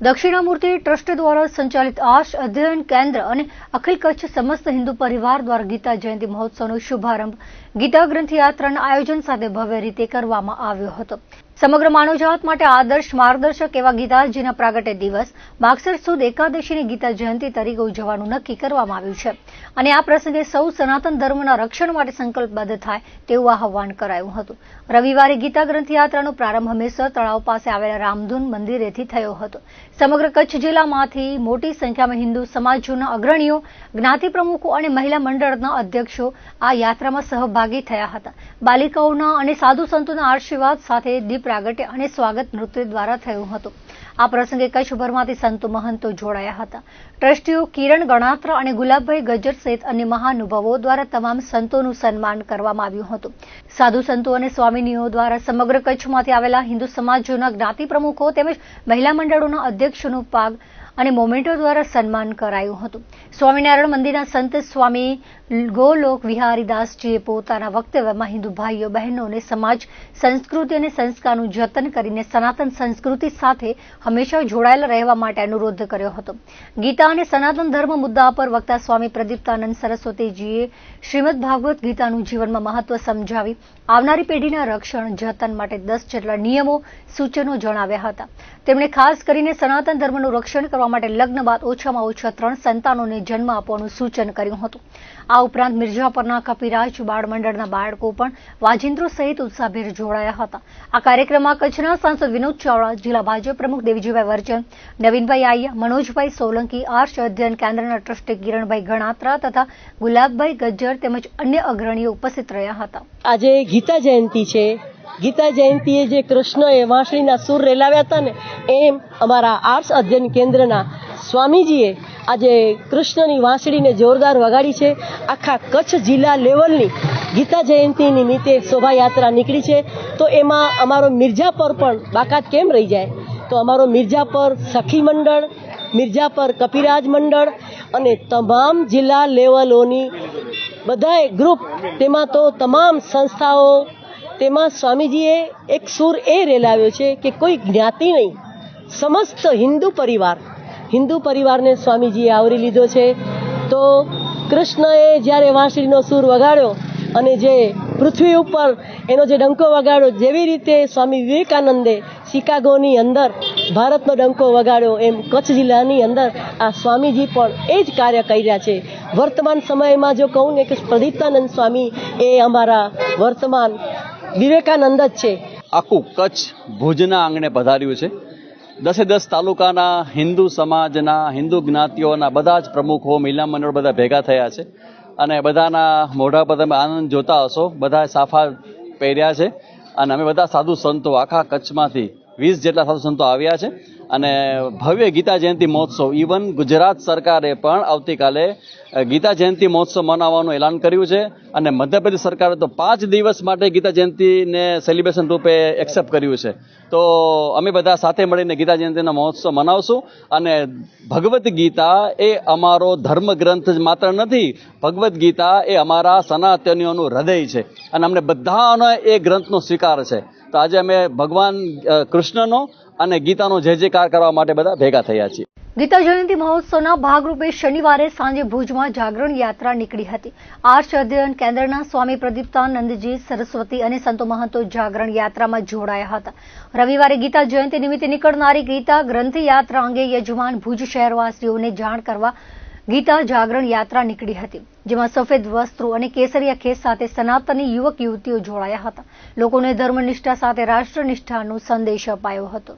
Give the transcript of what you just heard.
Dakshinamurti trust દ્વારા સંચાલિત આશ અધ્યયન કેન્દ્ર અને અખિલ કચ્છ સમસ્ત હિન્દુ પરિવાર દ્વારા ગીતા જયંતિ મહોત્સવનો શુભારંભ ગીતા ગ્રંથ યાત્રાના આયોજન સાથે ભવ્ય રીતે કરવામાં આવ્યો હતો. સમગ્ર માનવજાત માટે આદર્શ માર્ગદર્શક એવા ગીતાજીના પ્રાગટ્ય દિવસ માગસર સુદ એકાદશીની ગીતા જયંતિ તરીકે ઉજવવાનું નક્કી કરવામાં આવ્યું છે. અને આ પ્રસંગે સૌ સનાતન ધર્મના રક્ષણ માટે સંકલ્પબદ્ધ થાય તેવું આહવાન કરાયું હતું. રવિવારે ગીતા ગ્રંથયાત્રાનો પ્રારંભ હમીરસર તળાવ પાસે આવેલા રામધૂન મંદિરેથી થયો હતો. સમગ્ર કચ્છ જિલ્લામાંથી મોટી સંખ્યામાં હિન્દુ સમાજોના અગ્રણીઓ, જ્ઞાતિ પ્રમુખો અને મહિલા મંડળના અધ્યક્ષો આ યાત્રામાં સહભાગી થયા હતા. બાલિકાઓના અને સાધુ સંતોના આશીર્વાદ સાથે દીપ પ્રાગટ્ય અને સ્વાગત નૃત્ય દ્વારા થયું હતું. આ પ્રસંગે કચ્છભરમાંથી સંતો મહંતો જોડાયા હતા. ટ્રસ્ટીઓ કિરણ ગણાત્ર અને ગુલાબભાઈ ગજર સહિત અન્ય મહાનુભાવો દ્વારા તમામ સંતોનું સન્માન કરવામાં આવ્યું હતું. સાધુ સંતો અને સ્વામીનીઓ દ્વારા સમગ્ર કચ્છમાંથી આવેલા હિન્દુ સમાજોના જ્ઞાતિ પ્રમુખો તેમજ મહિલા મંડળોના અધ્યક્ષોનું ભાગ અને મોમેન્ટો દ્વારા સન્માન કરાયું હતું. સ્વામિનારાયણ મંદિરના સંત સ્વામી ગોલોક વિહારીદાસજીએ પોતાના વક્તવ્યમાં હિન્દુ ભાઈઓ, બહેનોને સમાજ, સંસ્કૃતિ અને સંસ્કારનું જતન કરીને સનાતન સંસ્કૃતિ સાથે હંમેશા જોડાયેલા રહેવા માટે અનુરોધ કર્યો હતો. ગીતા અને સનાતન ધર્મ મુદ્દા પર વક્તા સ્વામી પ્રદીપ્તાનંદ સરસ્વતીજીએ શ્રીમદ ભાગવત ગીતાનું જીવનમાં મહત્વ સમજાવી આવનારી પેઢીના રક્ષણ, જતન માટે દસ જેટલા નિયમો, સૂચનો જણાવ્યા હતા. તેમણે ખાસ કરીને સનાતન ધર્મનું રક્ષણ કરવા માટે લગ્ન બાદ ઓછામાં ઓછા ત્રણ સંતાનોને જન્મ આપવાનું સૂચન કર્યું હતું. આ ઉપરાંત મિર્જાપરના કપિરાજ બાળ બાળકો પણ વાજિંદ્રો સહિત ઉત્સાહભેર જોડાયા હતા. આ કાર્યક્રમમાં કચ્છના સાંસદ વિનોદ ચાવડા, જિલ્લા ભાજપ પ્રમુખ દેવજીભાઈ વર્જન, નવીનભાઈ આયા મનોજભાઈ સોલંકી, આર્ષ અધ્યયન કેન્દ્રના ટ્રસ્ટી કિરણભાઈ ગણાત્રા તથા ગુલાબભાઈ ગજ્જર તેમજ અન્ય અગ્રણીઓ ઉપસ્થિત રહ્યા હતા. આજે ગીતા જયંતિ છે. ગીતા જયંતીએ જે કૃષ્ણએ વાંસળીના સૂર રેલાવ્યા હતા ને, એમ અમારા આર્ટ્સ અધ્યયન કેન્દ્રના સ્વામીજીએ આજે કૃષ્ણની વાંસળીને જોરદાર વગાડી છે. આખા કચ્છ જિલ્લા લેવલની ગીતા જયંતિ નિમિત્તે શોભાયાત્રા નીકળી છે. તો એમાં અમારો મિર્જાપર પણ બાકાત કેમ રહી જાય? તો અમારો મિર્જાપર સખી મંડળ મિર્જાપર કપિરાજ મંડળ અને તમામ જિલ્લા લેવલોની બધાએ ગ્રુપ તેમાં તો તમામ સંસ્થાઓ તેમાં સ્વામીજીએ એક સૂર એ રેલાવ્યો છે કે કોઈ જ્ઞાતિ નહીં, સમસ્ત હિન્દુ પરિવાર, હિન્દુ પરિવારને સ્વામીજીએ આવરી લીધો છે. તો કૃષ્ણએ જ્યારે વાંસળીનો સૂર વગાડ્યો અને જે પૃથ્વી ઉપર એનો જે ડંકો વગાડ્યો, જેવી રીતે સ્વામી વિવેકાનંદે શિકાગોની અંદર ભારતનો ડંકો વગાડ્યો, એમ કચ્છ જિલ્લાની અંદર આ સ્વામીજી પણ એ જ કાર્ય કર્યા છે. વર્તમાન સમયમાં જો કહું ને કે પ્રદીપ્તાનંદ સ્વામી એ અમારા વર્તમાન વિવેકાનંદ જ છે. આખું કચ્છ ભુજના આંગણે પધાર્યું છે. દસે દસ તાલુકાના હિન્દુ સમાજના, હિન્દુ જ્ઞાતિઓના બધા જ પ્રમુખો, મહિલા મંડળ બધા ભેગા થયા છે. અને બધાના મોઢા પર તમે આનંદ જોતા હશો. બધા સાફા પહેર્યા છે. અને અમે બધા સાધુ સંતો આખા કચ્છમાંથી વીસ જેટલા સાધુ સંતો આવ્યા છે. અને ભવ્ય ગીતા જયંતિ મહોત્સવ. ઇવન ગુજરાત સરકારે પણ આવતીકાલે ગીતા જયંતિ મહોત્સવ મનાવવાનું એલાન કર્યું છે અને મધ્યપ્રદેશ સરકારે તો પાંચ દિવસ માટે ગીતા જયંતિને સેલિબ્રેશન રૂપે એક્સેપ્ટ કર્યું છે. તો અમે બધા સાથે મળીને ગીતા જયંતિનો મહોત્સવ મનાવશું અને ભગવદ્ ગીતા એ અમારો ધર્મ ગ્રંથ જ માત્ર નથી, ભગવદ્ ગીતા એ અમારા સનાતનીઓનું હૃદય છે. અને અમને બધાનો એ ગ્રંથનો સ્વીકાર છે. તો આજે અમે ભગવાન કૃષ્ણનો અને ગીતાનો જય જયકાર કરવા માટે બધા ભેગા થયા છીએ. ગીતા જયંતિ મહોત્સવના ભાગરૂપે શનિવારે સાંજે ભુજમાં જાગરણ યાત્રા નીકળી હતી. આર્ષ અધ્યયન કેન્દ્રના સ્વામી પ્રદીપ્તાનંદજી, સરસ્વતી અને સંતો મહંતો જાગરણ યાત્રામાં જોડાયા હતા. રવિવારે ગીતા જયંતિ નિમિત્તે નીકળનારી ગીતા ગ્રંથ યાત્રા અંગે યજમાન ભુજ શહેરવાસીઓને જાણ કરવા ગીતા જાગરણ યાત્રા નીકળી હતી, જેમાં સફેદ વસ્ત્રો અને કેસરિયા ખેસ સાથે સનાતની યુવક યુવતીઓ જોડાયા હતા. લોકોને ધર્મનિષ્ઠા સાથે રાષ્ટ્રનિષ્ઠાનો સંદેશ અપાયો હતો.